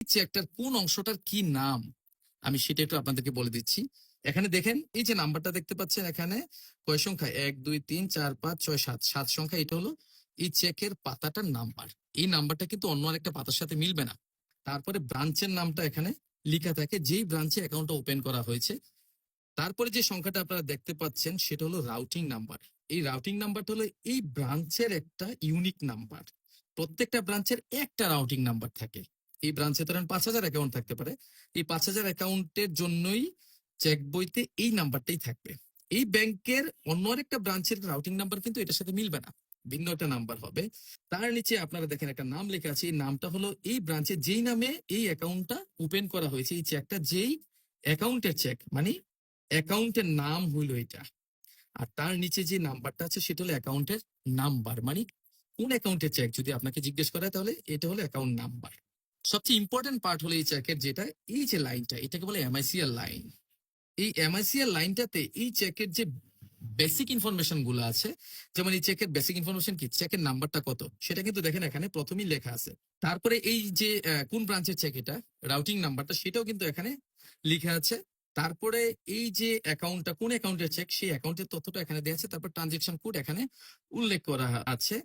চেকটার কোন অংশটার কি নাম? আমি সেটা একটু আপনাদেরকে বলে দিচ্ছি। এখানে দেখেন, এই যে নাম্বারটা দেখতে পাচ্ছেন এখানে, কয় সংখ্যা? এক, দুই, তিন, চার, পাঁচ, ছয়, সাত। সাত সংখ্যা, এটা হলো এই চেকের পাতাটার নাম্বার। এই নাম্বারটা কিন্তু অন্য আরেকটা পাতার সাথে মিলবে না। তারপরে ব্রাঞ্চের নামটা এখানে লেখা থাকে, যেই ব্রাঞ্চে অ্যাকাউন্টটা ওপেন করা হয়েছে। তারপরে যে সংখ্যাটা আপনারা দেখতে পাচ্ছেন, সেটা হলো রাউটিং নাম্বার এই রাউটিং নাম্বারটা হলো এই ব্রাঞ্চের একটা ইউনিক নাম্বার প্রত্যেকটা ব্রাঞ্চের একটা রাউটিং নাম্বার থাকে। এই ব্রাঞ্চে ধরেন পাঁচ হাজার অ্যাকাউন্ট থাকতে পারে। এই পাঁচ হাজার অ্যাকাউন্টের জন্যই চেক বইতে এই নাম্বারটাই থাকবে। এই ব্যাংকের অন্য আরেকটা ব্রাঞ্চের রাউটিং নাম্বার কিন্তু এটার সাথে মিলবে না। ভিন্ন একটা নাম্বার হবে। তার নিচে আপনারা দেখেন একটা নাম লেখা আছে। এই নামটা হলো এই ব্রাঞ্চে যেই নামে এই অ্যাকাউন্টটা ওপেন করা হয়েছে। এই চেকটা যেই অ্যাকাউন্টের চেক মানে অ্যাকাউন্টের নাম হইল এটা। আর তার নিচে যে নাম্বারটা আছে, সেটা হলো অ্যাকাউন্টের নাম্বার মানে কোন অ্যাকাউন্টের চেক যদি আপনাকে জিজ্ঞেস করে তাহলে এটা হলো অ্যাকাউন্ট নাম্বার সবচেয়ে ইম্পর্টেন্ট পার্ট হলো এই চেকের যেটা, এই যে লাইনটা এটাকে বলে এমআইসিএল লাইন এই এমআইসিএল লাইনটাতে এই চেকের যে বেসিক ইনফরমেশনগুলো আছে, যেমন এই চেকের বেসিক ইনফরমেশন কি? চেকের নাম্বারটা কত? সেটা কিন্তু দেখেন এখানে প্রথমেই লেখা আছে। তারপরে এই যে কোন ব্রাঞ্চের চেক এটা? রাউটিং নাম্বারটা সেটাও কিন্তু এখানে লেখা আছে। তারপরে এই যে অ্যাকাউন্টটা কোন অ্যাকাউন্টের চেক সেই অ্যাকাউন্টের তথ্যটা এখানে দেওয়া আছে। তারপর ট্রানজেকশন কোড এখানে উল্লেখ করা আছে।